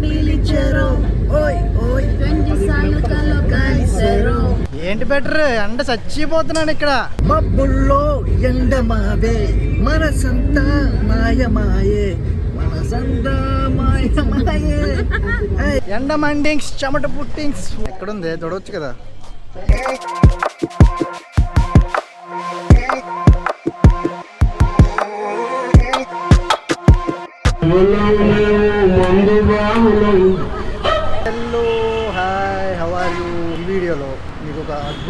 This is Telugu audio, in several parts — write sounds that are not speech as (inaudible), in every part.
పిలిచారు ఓయ్ ఓయ్. సార్లు ఏంటి బెటర్? ఎండ చచ్చిపోతున్నాను ఇక్కడ. మబ్బుల్లో ఎండమావే మనసంతా మాయమాయే మనసంతా మాయమాయే. (laughs) ఎండ మండింగ్స్ చెమట పుట్టింగ్స్. ఎక్కడుంది? చూడవచ్చు కదా.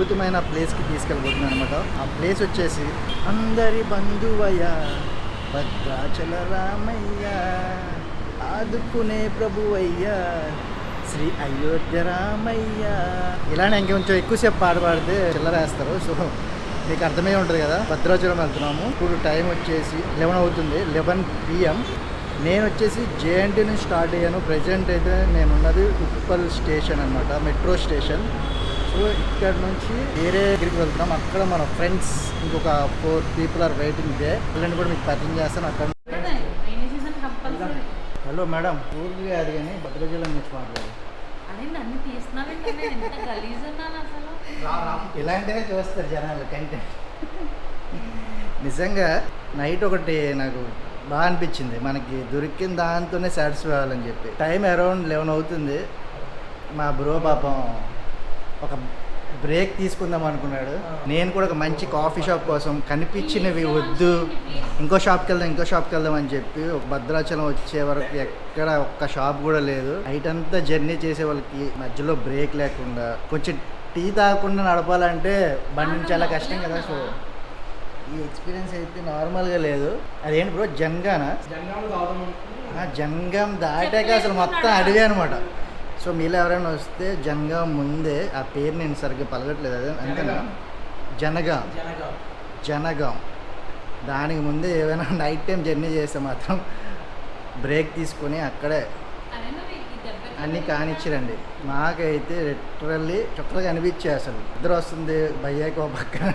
అద్భుతమైన ప్లేస్కి తీసుకెళ్ళబోతున్నాను అనమాట ఆ ప్లేస్ వచ్చేసి అందరి బంధువయ్య భద్రాచల రామయ్య ఆదుకునే ప్రభువయ్య శ్రీ అయోధ్య రామయ్య. ఇలానే ఇంకొంచెం ఎక్కువసేపు పాట పాడితే చిల్లరేస్తారు సో మీకు అర్థమై ఉంటుంది కదా భద్రాచలం వెళ్తున్నాము. ఇప్పుడు టైం వచ్చేసి లెవెన్ అవుతుంది లెవెన్ పిఎం. నేను వచ్చేసి జేఎన్టీ నుంచి స్టార్ట్ అయ్యాను. ప్రజెంట్ అయితే నేను ఉన్నది ఉప్పల్ స్టేషన్ అనమాట మెట్రో స్టేషన్. సో ఇక్కడ నుంచి వేరే దగ్గరికి వెళ్తున్నాం. అక్కడ మన ఫ్రెండ్స్ ఇంకొక four people are waiting they వాళ్ళని కూడా మీకు పరిచయం చేస్తాను. అక్కడ హలో మేడం ఊరికి కాదు కానీ భద్రాచలం నుంచి మాట్లాడు అదే నన్ను తీస్తున్నావేంటి నేను ఎంత గలీజ్ ఉన్నాను అసలు. ఇలాంటివే చూస్తారు జనాలు కంటెంట్ నిజంగా నైట్ ఒకటి నాకు బాగా అనిపించింది. మనకి దొరికిన దాంతోనే సాటిస్ఫై అవ్వాలని చెప్పి. టైం అరౌండ్ లెవెన్ అవుతుంది. మా బ్రో పాపం ఒక బ్రేక్ తీసుకుందాం అనుకున్నాడు. నేను కూడా ఒక మంచి కాఫీ షాప్ కోసం కనిపించినవి వద్దు ఇంకో షాప్కి వెళ్దాం ఇంకో షాప్కి వెళ్దాం అని చెప్పి ఒక భద్రాచలం వచ్చే వరకు ఎక్కడ ఒక్క షాప్ కూడా లేదు. నైట్ అంతా జర్నీ చేసే వాళ్ళకి మధ్యలో బ్రేక్ లేకుండా కొంచెం టీ తాగకుండా నడపాలంటే బండి చాలా కష్టం కదా. సో ఈ ఎక్స్పీరియన్స్ అయితే నార్మల్గా లేదు. అదేంటి బ్రో? జంగానా? జంగం దాటాక అసలు మొత్తం అడవి అనమాట సో మీలో ఎవరైనా వస్తే జంగం ముందే ఆ పేరు నేను సరిగ్గా పలగట్లేదు అదే అంతేనా? జనగాం. జనగాం. దానికి ముందే ఏమైనా నైట్ టైం జర్నీ చేస్తే మాత్రం బ్రేక్ తీసుకొని అక్కడే అన్నీ కానిచ్చిరండి. మాకైతే లిటరల్లీ చుక్కలుగా అనిపించాయి అసలు. ఇద్దరు వస్తుంది భయ్యాకి ఒక పక్కన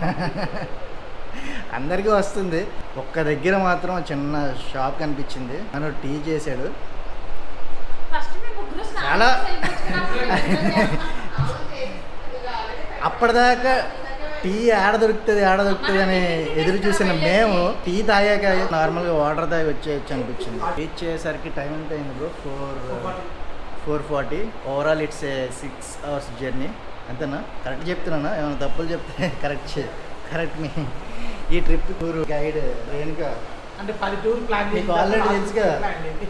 అందరికీ వస్తుంది. ఒక్క దగ్గర మాత్రం చిన్న షాప్ కనిపించింది. తను టీ చేశాడు ఫస్ట్ మేము ముగ్గురు స్నానం చాలా-. అప్పటిదాకా టీ ఆడ దొరుకుతుంది ఆడ దొరుకుతుంది అని ఎదురు చూసిన మేము టీ తాగాక నార్మల్గా వాటర్ తాగి వచ్చేయచ్చు అనిపించింది. రీచ్ అయ్యేసరికి టైం ఎంత అయింది bro? Four four forty overall it's a six hours journey అంతేనా? కరెక్ట్ చెప్తున్నానా? ఏమైనా తప్పులు చెప్తే కరెక్ట్ చే కరెక్ట్ మీ ఈ ట్రిప్ టూర్ గైడ్ రేణుక. అంటే పది టూర్ ప్లాన్ మీకు ఆల్రెడీ తెలుసు కదా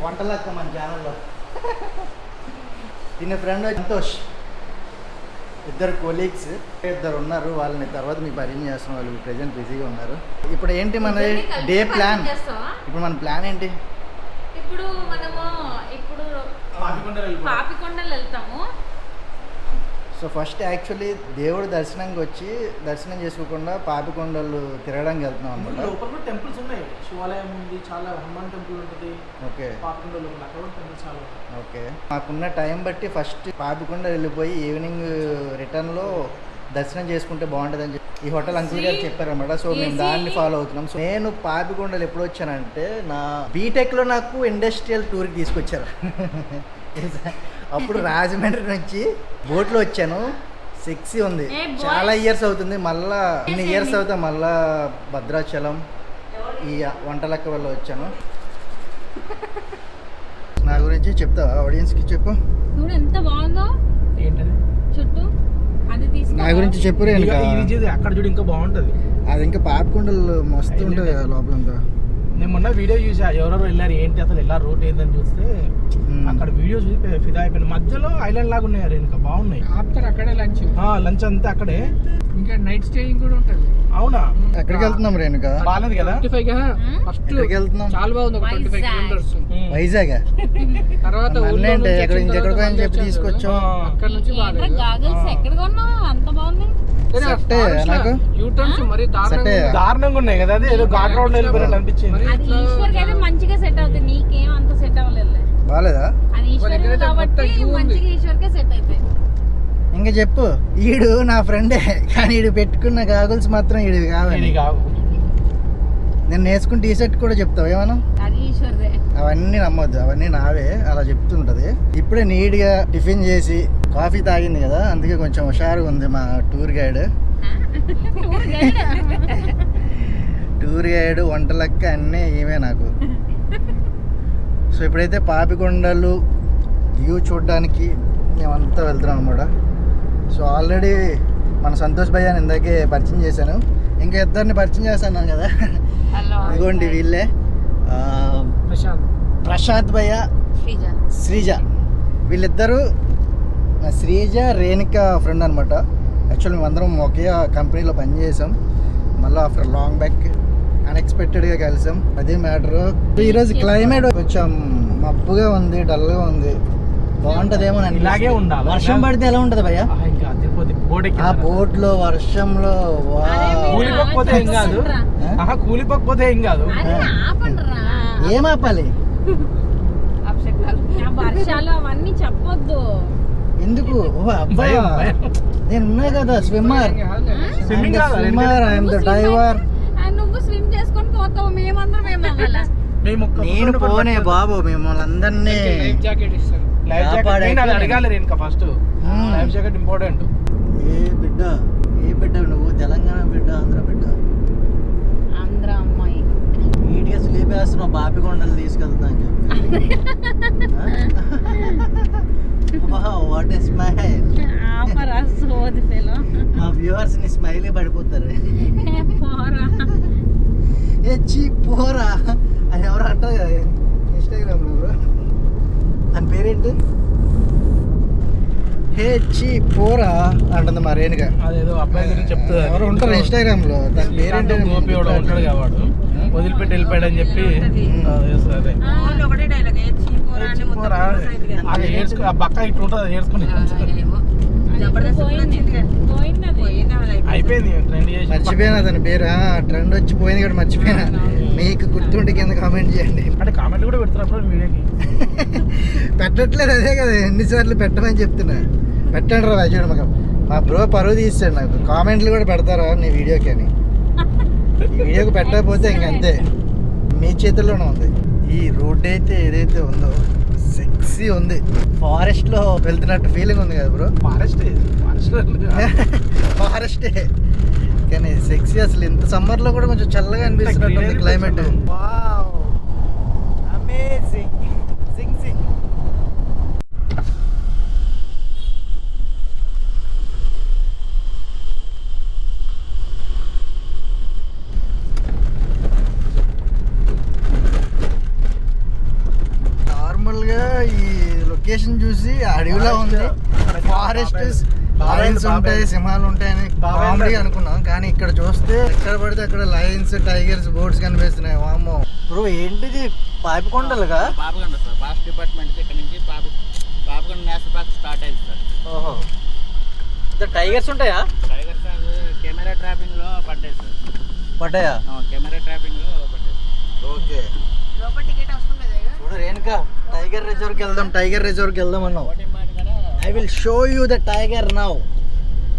వంటలక్క మన ఛానల్లో దీని ఫ్రెండ్ సంతోష్. ఇద్దరు కొలీగ్స్ ఇద్దరు ఉన్నారు. వాళ్ళని తర్వాత మీకు పరిచయం చేస్తున్నాం వాళ్ళు ప్రజెంట్ బిజీగా ఉన్నారు. ఇప్పుడు ఏంటి మన డే ప్లాన్? ఇప్పుడు మన ప్లాన్ ఏంటి? ఇప్పుడు మనము ఇప్పుడు. పాపికొండలు వెళ్తాము. సో ఫస్ట్ యాక్చువల్లీ దేవుడు దర్శనంకి వచ్చి దర్శనం చేసుకోకుండా పాపికొండలు తిరగడానికి వెళ్తున్నాం అనమాట లోపల టెంపుల్స్ ఉన్నాయి. శివాలయం ఉంది చాలా హనుమాన్ టెంపుల్ ఉంటుంది. ఓకే. పాపికొండలు టెంపుల్స్ చాలా ఉన్నాయి. ఓకే. మాకున్న టైం బట్టి ఫస్ట్ పాపికొండ వెళ్ళిపోయి ఈవినింగ్ రిటర్న్లో దర్శనం చేసుకుంటే బాగుంటుందని చెప్పి ఈ హోటల్ అంకుల్ గారు చెప్పారన్నమాట. సో మేము. దాన్ని ఫాలో అవుతున్నాం. సో నేను పాపికొండలు ఎప్పుడు వచ్చానంటే నా బీటెక్లో నాకు ఇండస్ట్రియల్ టూర్కి తీసుకొచ్చారు? (laughs) అప్పుడు రాజమండ్రి నుంచి బోట్లో వచ్చాను. సెక్సీ ఉంది. చాలా ఇయర్స్ అవుతుంది. మళ్ళా ఇన్ని ఇయర్స్ అవుతా మళ్ళా భద్రాచలం ఈ వంటలక్క వల్ల వచ్చాను. నా గురించి చెప్తావా ఆడియన్స్కి చెప్పు. చూడు ఎంత బాగుందో. ఏంటది? చుట్టూ అది తీసుకు నా గురించి చెప్పు అక్కడ చూడు ఇంకా బాగుంటది. అది ఇంకా పాపకొండలు మస్తు ఉంటుంది కదా లోపలంతా. నేను మొన్న వీడియో చూసా ఎవరెవరు వెళ్ళారు ఏంటి అసలు ఎలా రూట్ ఏందని చూస్తే. అక్కడ వీడియో చూసి ఫిదా అయిపోయింది మధ్యలో ఐలాండ్ లాగా ఉన్నాయి ఇంకా బాగున్నాయి. ఆపుతారు అక్కడే లంచ్. లంచ్ అంతా అక్కడే. ఇంకా నైట్ స్టేయింగ్ కూడా ఉంటుంది. అవునా? ఎక్కడికి వెళ్తున్నాం రేణుక? బాగాలేదు కదా? ట్వంటీ ఫైవ్ ఫస్ట్ ఎక్కడికి వెళ్తున్నాం? చాలా బాగుంది ఒక twenty five Vizag. Kilometres. Vizag తర్వాత అన్నీ ఊళ్ళో అంటే నుంచి ఎక్కడ వచ్చిన ఇంకెక్కడికో తర్వాత అని చెప్పి తీసుకొచ్చాం. అక్కడ నుంచి గాగల్స్ ఎక్కడ కొన్నావు? అంత బాగుంది. సెట్టే నాకు? యూ టర్న్స్ మరి సెట్టే. దారుణంగా దారుణంగా ఉన్నాయి కదా అది ఏదో ఘాట్ రోడ్ వెళ్ళిపోయినట్టు అనిపించింది. మరి అది ఇట్లా ఈశ్వర్కి అయితే మంచిగా సెట్ అవుతుంది నీకేం అంత సెట్ అవ్వలేదు బాగాలేదా అది ఈశ్వర్ ఎక్కడైతే కాబట్టి మొత్తం view ఉంది. మంచిగా ఈశ్వర్కే సెట్ అవుతాయి. ఇంకా చెప్పు ఈడు నా ఫ్రెండే కానీ ఈడు పెట్టుకున్న గాగుల్స్ మాత్రం ఈడు కావాలి కావు. నేను వేసుకున్న టీ షర్ట్ కూడా చెప్తావు ఏమన్నా? అది ఈశ్వర్దే. అవన్నీ నమ్మొద్దు అవన్నీ నావే అలా చెప్తుంటది. ఇప్పుడే నీట్గా టిఫిన్ చేసి కాఫీ తాగింది కదా అందుకే కొంచెం హుషారుగా ఉంది మా tour guide. Tour guide? Vantalakka అన్నీ ఏమే నాకు. సో ఇప్పుడైతే పాపికొండలు వ్యూ చూడడానికి మేమంతా వెళ్తున్నాం అనమాట సో ఆల్రెడీ మన సంతోష్ భయ్యాని ఇందాకే పరిచయం చేశాను. ఇంకా ఇద్దరిని పరిచయం చేశాను కదా. హలో. ఇదిగోండి వీళ్ళే. ఆ, ప్రశాంత్. ప్రశాంత్ భయ్య శ్రీజ. శ్రీజ. వీళ్ళిద్దరూ శ్రీజ రేణుక ఫ్రెండ్ అనమాట యాక్చువల్ మేమందరం ఒకే కంపెనీలో పనిచేసాం. మళ్ళీ ఆఫ్టర్ లాంగ్ బ్యాక్ అన్ఎక్స్పెక్టెడ్గా కలిసాం. అదే మ్యాటర్ ఈరోజు క్లైమేట్ కొంచెం మబ్బుగా ఉంది డల్గా ఉంది. బాగుంటుందేమో అని ఇలాగే ఉండాలి. వర్షం పడితే ఎలా ఉంటుంది భయ్య? ఆ, బోట్ ఆ బోట్లో వర్షంలో కూలిపోకపోతే ఏం కాదు. కూలిపోకపోతే ఏం కాదు. ఏం ఆపాలి? వర్షాలు అవన్నీ చెప్పొద్దు. ఎందుకు? ఓ అబ్బా. భయం, భయం. నేను ఉన్నా కదా swimmer. Swimmer I'm the driver ఆ, నువ్వు స్విమ్ చేసుకొని పోతావు మేమందరం ఏమవ్వాలా నేను పోనే. బాబు మిమ్మల్ని అందరినీ లైఫ్ జాకెట్ ఇస్తారు. లైఫ్ జాకెట్ కాపాడే నేను అది వ్యక్తి అడగాలి ఫస్ట్. Life jacket important. ఏ బిడ్డ నువ్వు తెలంగాణ బిడ్డ ఆంధ్ర బిడ్డ ఆంధ్ర అమ్మాయి నీట్గా స్లీప్ వేస్తున్నావు బాపికొండలు తీసుకెళ్తా అని చెప్పి ఇస్ స్మైల్ ఆఫర్ సోది ఫెలో మా వ్యూవర్స్ని స్మైల్ పడిపోతారు. పోరా. ఏ చీ పోరా. అది ఎవరు అంటారు కదా ఇన్స్టాగ్రామ్లో. దాని పేరేంటి? హే చీ పోరా అంటుంది మా రేణుగా అదేదో అబ్బాయి గురించి చెప్తుంది. ఎవరు ఉంటారు ఇన్స్టాగ్రామ్లో. దాని పేరేంటి గోపి ఉంటాడు కాబట్టి వదిలిపెట్టి వెళ్ళిపోయాడు అని చెప్పి అదే. సరే ఒకటే డైలాగ్ ఏ చీపోరా అని మొత్తం పోరా. అది ఏడ్చుకో ఆ బక్క ఇట్లా ఉంటుంది ఏడ్చుకుని. అయిపోయింది? ట్రెండ్ చేసి మర్చిపోయినా దాని పేరు. ట్రెండ్ వచ్చి పోయింది కూడా మర్చిపోయినా. మీకు గుర్తుంటే కింద కామెంట్ చేయండి. అంటే కామెంట్లు కూడా పెడుతున్నప్పుడు మీడియాకి (laughs) పెట్టట్లేదు అదే కదా. ఎన్నిసార్లు పెట్టమని చెప్తున్నా. పెట్టండి రా చూడండి మాకు మా బ్రో పరువు తీస్తాడు నాకు. కామెంట్లు కూడా పెడతారా నీ వీడియోకి అని. ఈ వీడియోకి పెట్టకపోతే ఇంకంతే మీ చేతుల్లోనే ఉంది. ఈ రోడ్ అయితే ఏదైతే ఉందో సెక్సీ ఉంది. ఫారెస్ట్లో వెళ్తున్నట్టు ఫీలింగ్ ఉంది కదా బ్రో ఫారెస్ట్ ఫారెస్ట్ ఫారెస్టే కానీ సెక్సీ అసలు ఇంత సమ్మర్లో కూడా కొంచెం చల్లగా అనిపిస్తున్నట్టు ఉంది క్లైమేట్ అమేజింగ్ సింగ్ సింగ్ నార్మల్గా ఈ లొకేషన్ చూసి అడవిలో ఉంది. ఫారెస్ట్ లయన్స్ ఉంటాయి సింహాలు ఉంటాయని కామెడీ అనుకున్నాం. కానీ ఇక్కడ చూస్తే ఎక్కడ పడితే అక్కడ లయన్స్ టైగర్స్ బోర్డ్స్ కనిపిస్తున్నాయి. వామ్మో. బ్రో ఏంటిది? పాపికొండలుగా? పాపకొండ సార్. ఫారెస్ట్ డిపార్ట్మెంట్ ఇక్కడ నుంచి Papa Papakonda national park start అయింది సార్. ఓహో. టైగర్స్ ఉంటాయా? టైగర్ సార్ కెమెరా ట్రాపింగ్లో పడ్డాయి సార్. పడ్డాయా? ఆ, కెమెరా ట్రాపింగ్లో పడ్డాయి. ఓకే. లోపల టికెట్ అవసరం? చూడు రేణుకా టైగర్ రిజర్వ్కి వెళ్దాం టైగర్ రిజర్వ్కి వెళ్దాం అన్నావు. I will show you the tiger now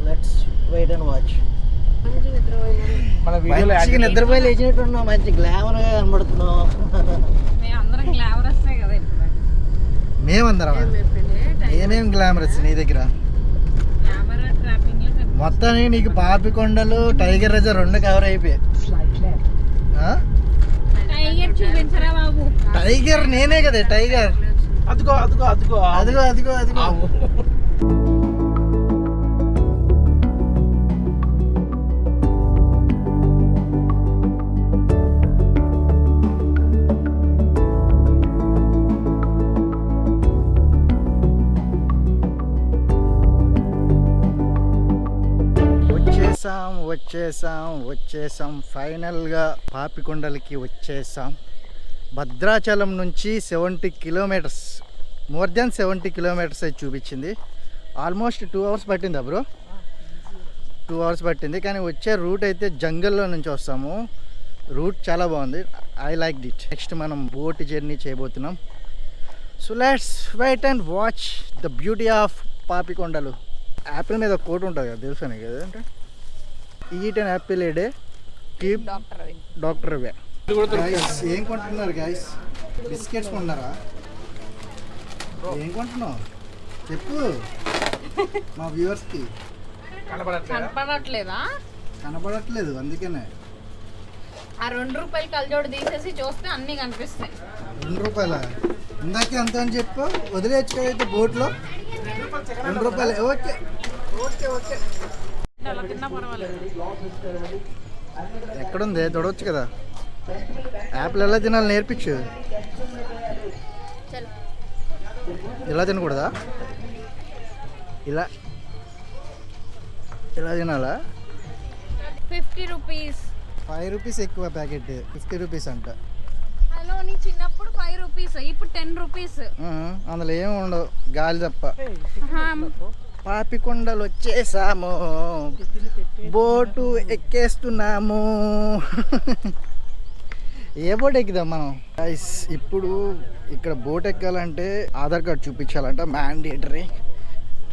let's wait and watch. మన వీడియోలో నిద్రపోయి లేచినట్టు ఉన్నావు మంచి గ్లామర్గా కనబడుతున్నావు. మేమందరం నేనేం గ్లామరస్ నీ దగ్గర? మొత్తానికి నీకు పాపికొండలు టైగర్ రిజర్వ్ రెండు కవర్ అయిపోయాయి. చూపించరా బాబు టైగర్ నేనే కదా టైగర్ అదిగో అదిగో అదిగో. అదిగో అదిగో అదిగో. వచ్చేసాం వచ్చేసాం ఫైనల్గా పాపికొండలకి వచ్చేసాం భద్రాచలం నుంచి seventy kilometres more than seventy kilometres అయితే చూపించింది. ఆల్మోస్ట్ టూ అవర్స్ పట్టిందా బ్రో? టూ అవర్స్ పట్టింది. కానీ వచ్చే రూట్ అయితే జంగల్లో నుంచి వస్తాము. రూట్ చాలా బాగుంది. ఐ లైక్ డిట్ నెక్స్ట్ మనం బోట్ జర్నీ చేయబోతున్నాం. So let's wait and watch the beauty of Papikondalu. Apple మీద కోట్ ఉంటుంది కదా తెలుసు కదా అంటే eat and apple a day keep doctor away. Guys ఏం కొంటున్నారు గైస్ బిస్కెట్స్ కొంటున్నారా ఏం కొంటున్నావు? చెప్పు. (laughs) మా వ్యూవర్స్కి కనపడట్లేదా? కనపడట్లేదు? అందుకనే. ఆ రెండు రూపాయలు కలజోడు తీసేసి చూస్తే అన్ని కనిపిస్తాయి. రెండు రూపాయల? ఇందాకే అంత అని చెప్పు. వదిలేచ్చు కదా బోట్లో రెండు రూపాయలు ఓకే. Okay okay. ఎక్కడుంది? తొడవచ్చు కదా. యాపిల్ ఎలా తినాలి నేర్పించు. ఇలా తినకూడదా? ఇలా. ఇలా తినాలా? Fifty rupees. ఫైవ్ రూపీస్ ఎక్కువ ప్యాకెట్. ఫిఫ్టీ రూపీస్ అంట. హలో నీ చిన్నప్పుడు ఫైవ్ రూపీస్ ఇప్పుడు టెన్ రూపీస్. అందులో ఏమి ఉండవు. గాలి తప్ప. పాపికొండలు వచ్చేసాము బోటు ఎక్కేస్తున్నాము. ఏ బోట్ ఎక్కుదాం మనం? గైస్ ఇప్పుడు ఇక్కడ బోట్ ఎక్కాలంటే ఆధార్ కార్డ్ చూపించాలంట మ్యాండేటరీ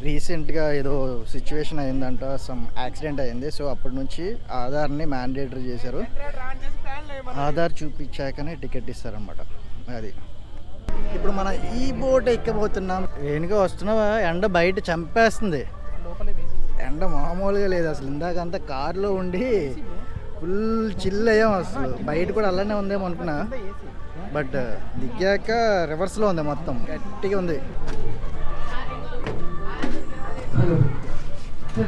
రీసెంట్గా ఏదో సిచ్యువేషన్ అయిందంట సమ్ యాక్సిడెంట్ అయింది. సో అప్పటి నుంచి ఆధార్ని మ్యాండేటరీ చేశారు. ఆధార్ చూపించాకనే టికెట్ ఇస్తారనమాట అది. ఇప్పుడు మనం ఈ బోట్ ఎక్కబోతున్నాం వెనుక వస్తున్నావా? ఎండ బయట చంపేస్తుంది. ఎండ మామూలుగా లేదు అసలు. ఇందాకంతా కార్లో ఉండి ఫుల్ చిల్ అయ్యాం అసలు. బయట కూడా అలానే ఉందేమో అనుకున్నా. బట్ దిగాక రివర్స్లో ఉంది మొత్తం. గట్టిగా ఉంది.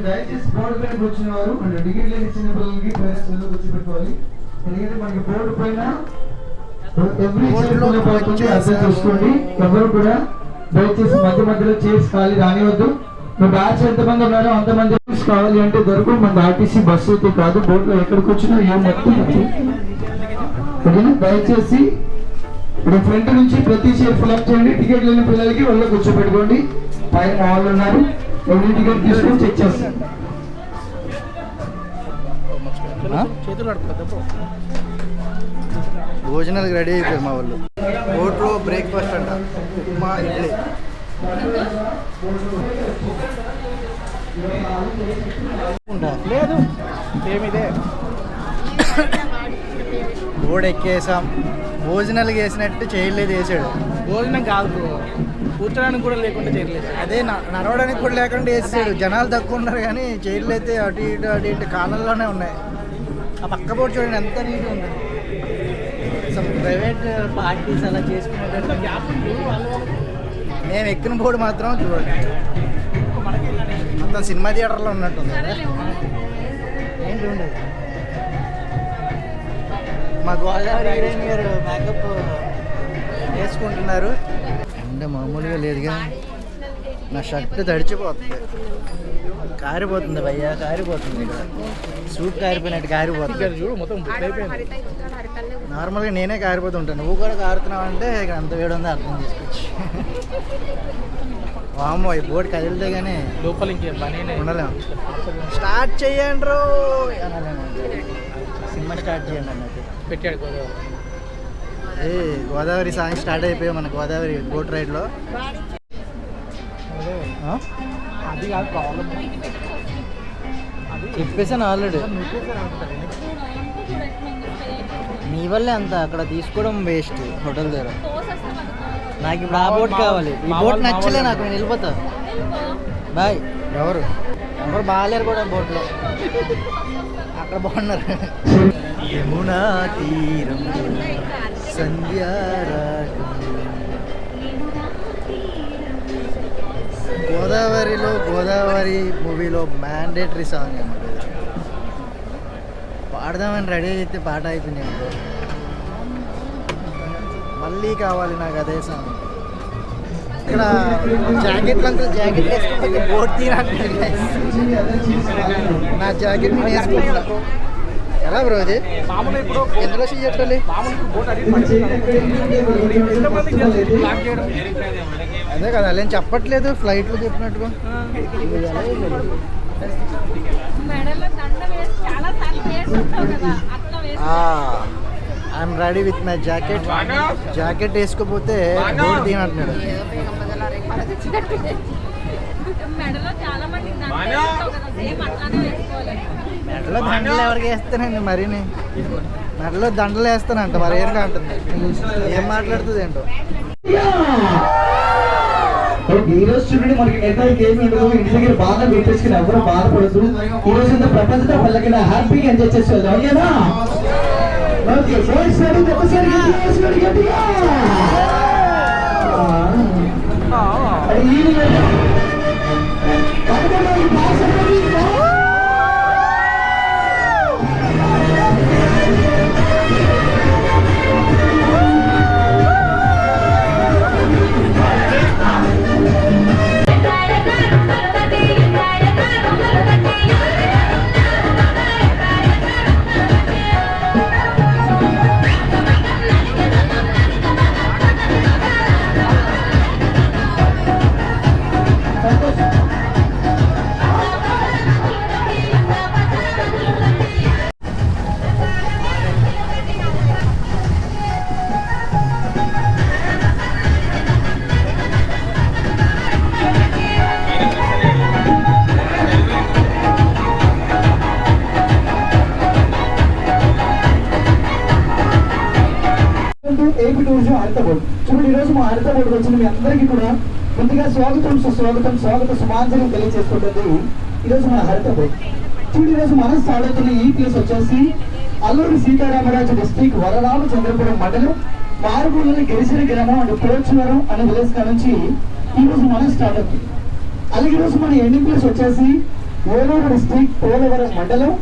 దయచేసి బోర్డు పైన కూర్చున్న వారు టికెట్ లేని చిన్న పిల్లలకి పేరెంట్స్ కూర్చోబెట్టుకోవాలి ఎందుకంటే మనకి బోర్డు పైన ఎవ్రీ బోర్డులో చేసుకోండి. ఎవరు కూడా దయచేసి మధ్య మధ్యలో చేసి ఖాళీ రానివద్దు మీ బ్యాచ్ ఎంతమంది ఉన్నారో అంతమంది seats కావాలి అంటే దొరకు. మన ఆర్టీసీ బస్సు అయితే కాదు బోర్డులో ఎక్కడ కూర్చున్నా ఏం మొత్తం ఓకేనా దయచేసి ఇప్పుడు ఫ్రంట్ నుంచి ప్రతి చైర్ ఫిల్అప్ చేయండి. టికెట్ లేని పిల్లలకి వాళ్ళు కూర్చోబెట్టుకోండి. పైన వాళ్ళు ఉన్నారు. ఎవరి టికెట్ తీసుకొని చెక్ చేస్తాను చేతులు భోజనాలకు రెడీ అయిపోయారు మా వాళ్ళు. బోట్లో బ్రేక్ఫాస్ట్ అంట ఉప్మా ఇడ్లీ. లేదు. ఏమిదే? బోర్డు ఎక్కేసాం భోజనాలకు వేసినట్టు చేయలేదు వేసాడు. భోజనం కాదు కూర్చోడానికి కూడా లేకుండా చేయలేదు. అదే నడవడానికి కూడా లేకుండా వేసాడు జనాలు తక్కువ ఉన్నారు కానీ చైర్లు అయితే అటు ఇటు అటు ఇటు కాలంలోనే ఉన్నాయి. ఆ పక్క బోర్డు చూడండి ఎంత నీట్గా ఉంది. ప్రైవేట్ పార్టీస్ అలా చేసుకునేటట్టు మేము ఎక్కిన బోర్డు మాత్రం చూడండి. మొత్తం సినిమా థియేటర్లో ఉన్నట్టుంది. ఏంటి మా గోదావరి హీరోయిన్ గారు మేకప్ వేసుకుంటున్నారు. ఎండ మామూలుగా లేదుగా నా షర్ట్ తడిచిపోతుంది. కారిపోతుంది భయ్యా కారిపోతుంది ఇక్కడ. సూట్ కారిపోయినట్టు కారిపోతుంది. చూడు మొత్తం అయిపోయింది నార్మల్గా నేనే కారిపోతుంటాను నువ్వు కూడా కారుతున్నావు అంటే అంత వేడి ఉందో అర్థం చేసుకోవచ్చు. వామ్మో ఈ బోట్ కదిలితే కానీ లోపల ఇంకేం పని ఉండలేము స్టార్ట్ చేయండి రో. సినిమా స్టార్ట్ చేయండి అన్నట్టు. పెట్టాడు గోదావరి. ఏ గోదావరి సాంగ్ స్టార్ట్ అయిపోయాయి మన గోదావరి బోట్ రైడ్లో? అది. కాదు ప్రాబ్లం చెప్పేసాను ఆల్రెడీ. మీ వల్లే అంత అక్కడ తీసుకోవడం వేస్ట్ హోటల్ దగ్గర. నాకు ఇప్పుడు ఆ బోట్ కావాలి. ఈ బోట్ నచ్చలే నాకు నేను వెళ్ళిపోతా. బాయ్. ఎవరు? ఎవరు బాగాలేరు కూడా బోట్లో అక్కడ బాగున్నారు. యమునా తీరం సంధ్యారాగం గోదావరిలో గోదావరి మూవీలో మ్యాండేటరీ సాంగ్ అన్నమాట. పాడదామని రెడీ అయితే పాట అయిపోయింది మళ్ళీ కావాలి నాకు అదే సాంగ్ ఇక్కడ జాకెట్లు అంతా జాకెట్ వేసుకుంటే బోట్ తీరాలి నా జాకెట్ నేను వేసుకుంటున్నా. ఎలా బ్రో అది? మామూలు ఇప్పుడు ఎందులో చెయ్యాలి అదే కదా అలా చెప్పట్లేదు ఫ్లైట్లో చెప్పినట్టుగా. మెడలో దండ వేసి చాలా సార్లు వేసి ఉంటావు కదా అట్లా వేసి I'm ready with my jacket jacket వేసుకోపోతే boat తీనట్టున్నాడు మెడలో చాలా మంది దండ వేస్తావు కదా సేమ్ అట్లానే వేసుకోవాలి. మెడలో దండలు ఎవరికి వేస్తానండి మరీని? మెడలో దండలు వేస్తానంట మరి ఏంటో అంటుంది ఏం మాట్లాడుతుంది ఏంటో? ఈ రోజు చూడండి మనకి నిర్ణయం ఏమి ఉండదు ఇంటి దగ్గర బాగా పెట్టేసుకుని ఎవరు బాధపడదు ఈ రోజు ఇంత ప్రపంచంతో పల్లకిన హ్యాపీగా ఎంజాయ్ చేసి వెళ్దాం. ఓకేనా? ఓకే బాయ్స్ సైడ్ ఒకసారి గట్టిగా వేసుకోండి, స్వాగతం సుస్వాగతం స్వాగత సుమాంజలి తెలియజేసుకుంటుంది. ఈరోజు మన హరితబోర్డు చూడు ఈరోజు మనం స్టార్ట్ అవుతున్న ఈ ప్లేస్ వచ్చేసి అల్లూరి సీతారామరాజు డిస్ట్రిక్ట్ వరరామచంద్రపురం మండలం మారుమూలని గిరిజన గ్రామం అండ్ పోర్చువరం అనే విలేజ్ నుంచి ఈ రోజు మనం స్టార్ట్ అవుతుంది. అలాగే ఈరోజు మన ఎండింగ్ ప్లేస్ వచ్చేసి ఏలూరు డిస్ట్రిక్ట్ పోలవరం మండలం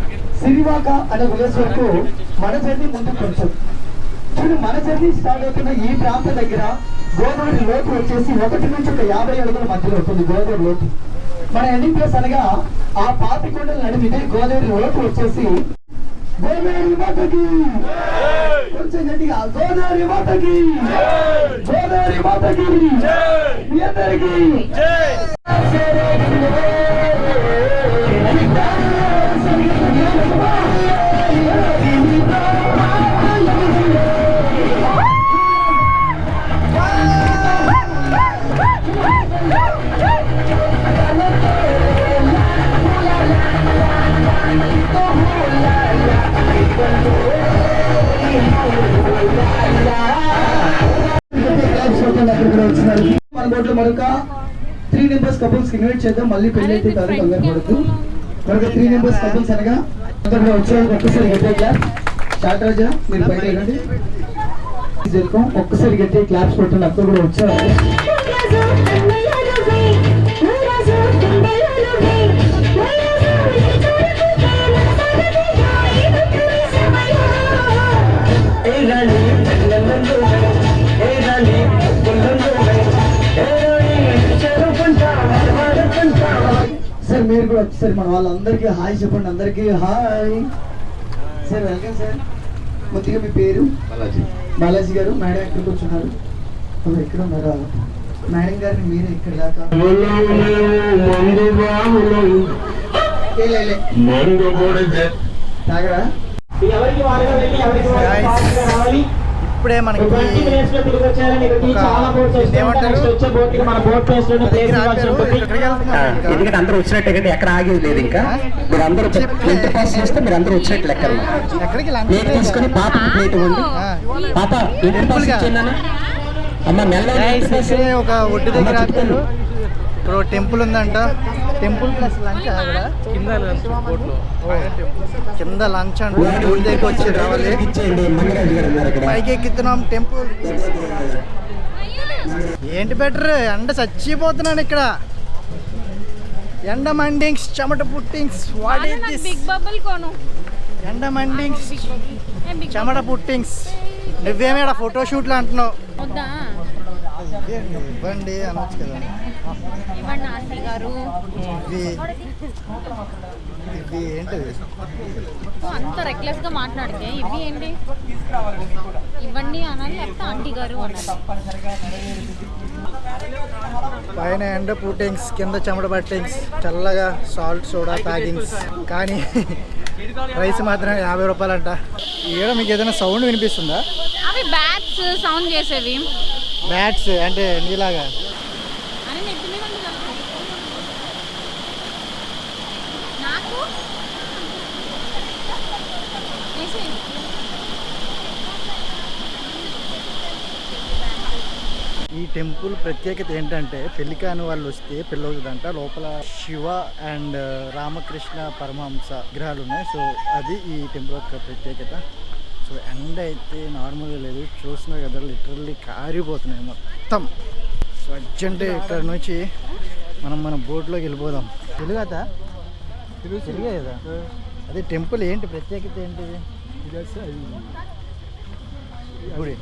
సిరివాక అనే విలేజ్ వరకు మన జర్నీ ముందుకు కొంచెం చూడు మన జర్నీ స్టార్ట్ అవుతున్న ఈ ప్రాంతం దగ్గర గోదావరి లోతు వచ్చేసి ఒకటి నుంచి ఒక యాభై అడుగుల మధ్యలో ఉంటుంది గోదావరి లోతు. మన ఎండింగ్ ప్లేస్ అనగా ఆ పాతి కొండల నడుము ఇదే గోదావరి లోతు వచ్చేసి గోదావరి మాతకి. కొంచెం గట్టిగా గోదావరి మాతకి. గోదావరి మాతకి. మీ అందరికీ. మన బోట్లో మరొక త్రీ నెంబర్స్ కపుల్స్ ఇన్వైట్ చేద్దాం మళ్ళీ పెళ్ళి అయితే కాదు కంగారు పడద్దు. మరొక త్రీ నెంబర్స్ కపుల్స్ అనగా అందరూ వచ్చారు ఒక్కసారి గట్టిగా క్లాప్ స్టార్ట్ రాజా మీరు బయట ఒక్కసారి గట్టిగా క్లాప్స్ కొట్టండి అక్కడ కూడా వచ్చారు సార్ మీరు కూడా ఒకసారి మన వాళ్ళందరికీ హాయ్ చెప్పండి. అందరికీ హాయ్. Sir welcome sir. ముందుగా మీ పేరు? బాలాజీ. గారు మేడం ఎక్కడికి వచ్చున్నారు? ఎవరు ఎక్కడ ఉన్నారా మేడం గారిని మీరు ఇక్కడ దాకా? ఏ, లే, లే. తాగరా? ఇప్పుడే మనకి? ఎందుకంటే అందరూ వచ్చినట్టే కంటే ఎక్కడ ఆగేది లేదు ఇంకా. మీరు అందరూ ఎంత పాస్ చేస్తే మీరు అందరూ వచ్చినట్టు లెక్క ప్లేట్ తీసుకొని పాప ప్లేట్ ఇవ్వండి. ఆ. పాప ఎంత పాస్ ఇచ్చేయండి నాన్న? అమ్మ మెల్ల ఒక ఒడ్డు దగ్గర ఇక్కడ టెంపుల్ ఉందంట. టెంపుల్ ప్లస్ లంచ్ కింద కింద లంచ్ అంట వచ్చి రావాలి. పైకి ఎక్కుతున్నాం టెంపుల్. ఏంటి బెటర్? ఎండ చచ్చిపోతున్నాను ఇక్కడ. ఎండ మండింగ్స్ చెమట పుట్టింగ్స్ what is this big bubble కొను. ఎండ మండింగ్స్ చెమట పుట్టింగ్స్. నువ్వేమి ఇక్కడ ఫోటో షూట్లు అంటున్నావు? ఇవ్వండి, అనొచ్చు కదా. ఇవ్వండి ఆంటీ గారు. ఇవి ఇవి ఏంటిది ఓ, అంత రెక్లెస్గా మాట్లాడితే ఇవి ఏంటి? ఇవ్వండి అనాలి లేకపోతే ఆంటీ గారు అనాలి. పైన ఎండ పుట్టింగ్స్ కింద చెమట పట్టింగ్స్ చల్లగా సాల్ట్ సోడా ప్యాకింగ్స్. కానీ రైస్ మాత్రం యాభై రూపాయలంట. ఈడ మీకు ఏదైనా సౌండ్ వినిపిస్తుందా? అవి బ్యాట్స్ సౌండ్ చేసేవి. మ్యాథ్స్ అంటే నీలాగా. ఈ టెంపుల్ ప్రత్యేకత ఏంటంటే పెళ్ళికాని వాళ్ళు వస్తే పెళ్ళవుతుందంట. లోపల శివ అండ్ రామకృష్ణ పరమహంస విగ్రహాలు ఉన్నాయి. సో అది ఈ టెంపుల్ యొక్క ప్రత్యేకత. సో ఎండ అయితే నార్మల్గా లేదు. చూస్తున్నారు కదా లిటరల్లీ కారిపోతున్నాయి మొత్తం. సో అర్జెంట్ ఇక్కడ నుంచి మనం మన బోట్లోకి వెళ్ళిపోదాం. తెలుగత తెలుగే కదా? అదే టెంపుల్ ఏంటి? ప్రత్యేకత ఏంటిది గుడి.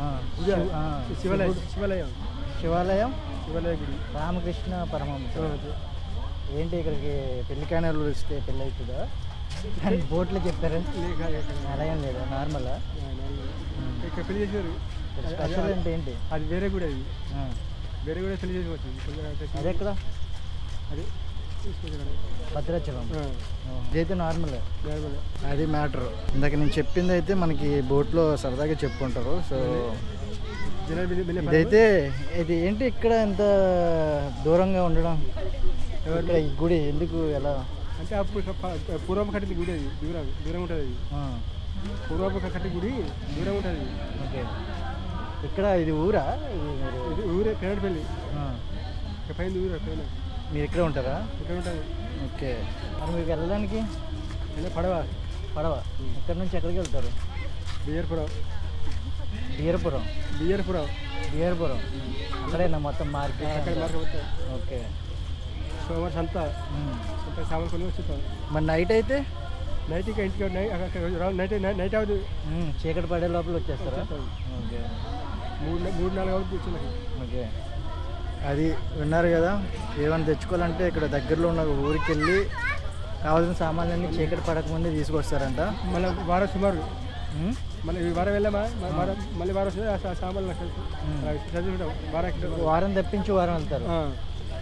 ఆ, శివ- ఆ, శివుడు. శివాలయం. శివాలయం? శివాలయ గుడి. రామకృష్ణ పరమహంస. ఏంటి ఇక్కడికి పెళ్ళి కానేళ్ళు వస్తే పెళ్ళి అవుతుందా? కానీ బోట్లో చెప్పారు? అలా ఏం లేదా? నార్మలా ఇక్కడ పెళ్ళి చేశారు. స్పెషల్ అంటే ఏంటి? అది వేరే గుడి అది. వేరే కూడా పెళ్ళి చేసుకోవచ్చు అది ఎక్కడ? అది భద్రాచలం. ఇదైతే నార్మల్. అది మ్యాటర్. ఇందాక నేను చెప్పింది అయితే మనకి బోట్లో సరదాగా చెప్పుకుంటారు. సో ఇదైతే ఇది ఏంటి ఇక్కడ ఎంత దూరంగా ఉండడం? ఇక్కడ ఈ గుడి ఎందుకు ఎలా? అంటే అప్పుడు పూర్వపు కట్టిన గుడి అది దూరం దూరం ఉంటుంది అది. పూర్వపు కట్టిన గుడి దూరం ఉంటుంది ఓకే. ఇక్కడ ఇది ఊరా? ఇది ఊరే ఇక్కడ పైన ఊరే పైన. మీరు ఇక్కడ ఉంటారా? ఇక్కడ ఉంటుంది. ఓకే. మరి మీకు వెళ్ళడానికి? అంటే పడవ. పడవ? ఇక్కడ నుంచి ఎక్కడికి వెళ్తారు? బియ్యర్పురం. బీరపురం బియ్యర్పురం. బీరపురం అక్కడేనా మొత్తం మార్కెట్ ఓకే. సోమవారం సంత. సంత సామాన్ కొని వచ్చేస్తాం మరి నైట్ అయితే? నైట్ ఇంకా ఇంటికి నైట్ నైట్ ఉమ్, చీకటి పడే లోపల వచ్చేస్తారా? ఓకే. మూడు మూడు నాలుగు అవుతుంది వచ్చింది ఓకే. అది విన్నారు కదా ఏమైనా తెచ్చుకోవాలంటే ఇక్కడ దగ్గరలో ఉన్న ఊరికి వెళ్ళి కావాల్సిన సామాన్లన్నీ చీకటి పడకముందే తీసుకొస్తారంట. మళ్ళీ వారం సుమారు. మళ్ళీ ఈ వారం వెళ్ళామా? మళ్ళీ వారం వస్తే ఆ సా- సామాన్లు వారం తప్పించి వారం వెళ్తారు.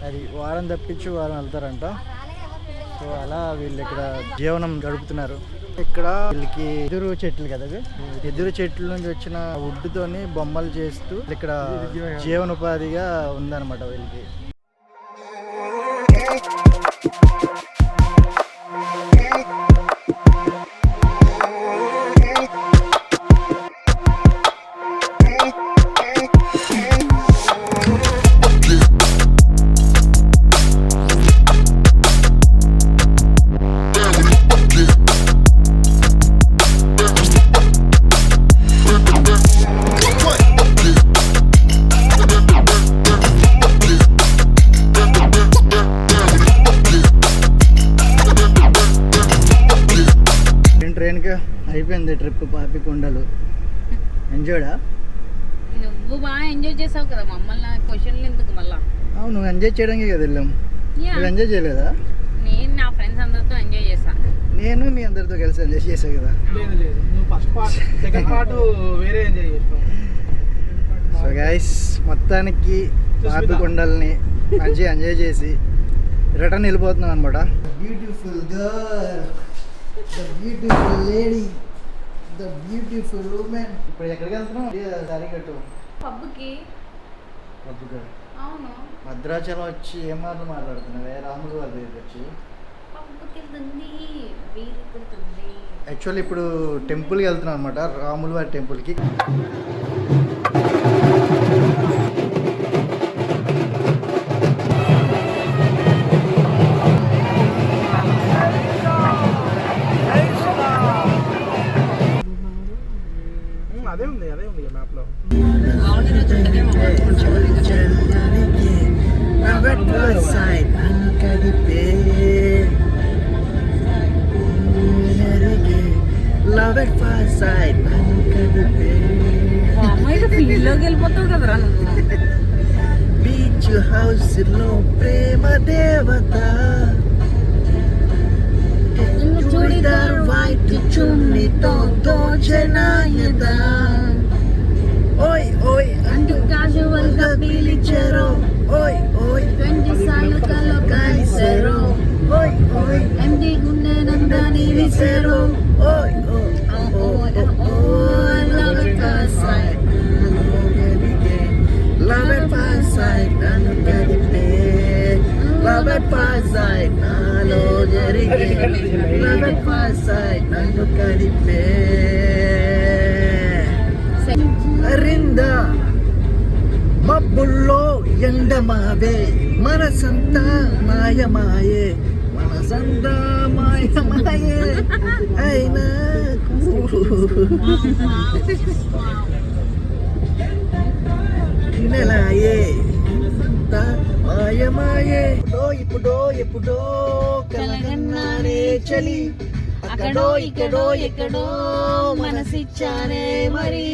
అది వారం తప్పించి వారం వెళ్తారంట. సో అలా వీళ్ళు ఇక్కడ జీవనం గడుపుతున్నారు. ఇక్కడ వీళ్ళకి ఎదురు చెట్లు కదా ఎదురు చెట్ల నుంచి వచ్చిన wood తోని బొమ్మలు చేస్తూ ఇక్కడ జీవనోపాధిగా ఉందన్నమాట వీళ్ళకి. కదా మమ్మల్ని క్వశ్చన్లు ఎందుకు మళ్ళా? అవును నువ్వు ఎంజాయ్ చేయడానికి కదా వెళ్ళాం. యా. నువ్వు ఎంజాయ్ చేయలేదా? నేను నా ఫ్రెండ్స్ అందరితో ఎంజాయ్ చేశాను నేను మీ అందరితో కలిసి ఎంజాయ్ చేసా కదా. లేదు లేదు. నువ్వు ఫస్ట్ పార్ట్ సెకండ్ పార్ట్ వేరే ఎంజాయ్ చేస్తావు. సో గైస్ మొత్తానికి పాపి కొండల్ని మంచిగా ఎంజాయ్ చేసి రిటర్న్ వెళ్ళిపోతున్నాం అనమాట beautiful girl the beautiful lady the beautiful women ఇప్పుడు ఎక్కడికి వెళ్తున్నాం పబ్కి అవును. భద్రాచలం వచ్చి ఏం మాటలు మాట్లాడుతున్నావే? రాములు వారి వచ్చి? యాక్చువల్లీ ఇప్పుడు టెంపుల్కి వెళ్తున్నాం అనమాట రాములు వారి టెంపుల్కి. బీచ్ హౌస్ లో ప్రేమ దేవత చూడిదార్ వైట్ చున్నీతో దోచనాయద ఓయ్ ఓయ్ అంటూ క్యాజువల్గా పిలిచారో ఓయ్ ఓయ్ ట్వంటీ సార్లు కల్లో కలిసారో ఓయ్ ఓయ్ ఎండి గుండె నందని విసారో ఓయ్ మాయమాయే మనసంతా మాయమాయే. అయినా తినలాయే మాయమాయే. ఇప్పుడో ఇప్పుడో ఎప్పుడో కలగన్నారే చలి. అక్కడో ఇక్కడో ఎక్కడో మనసిచ్చానే మరి.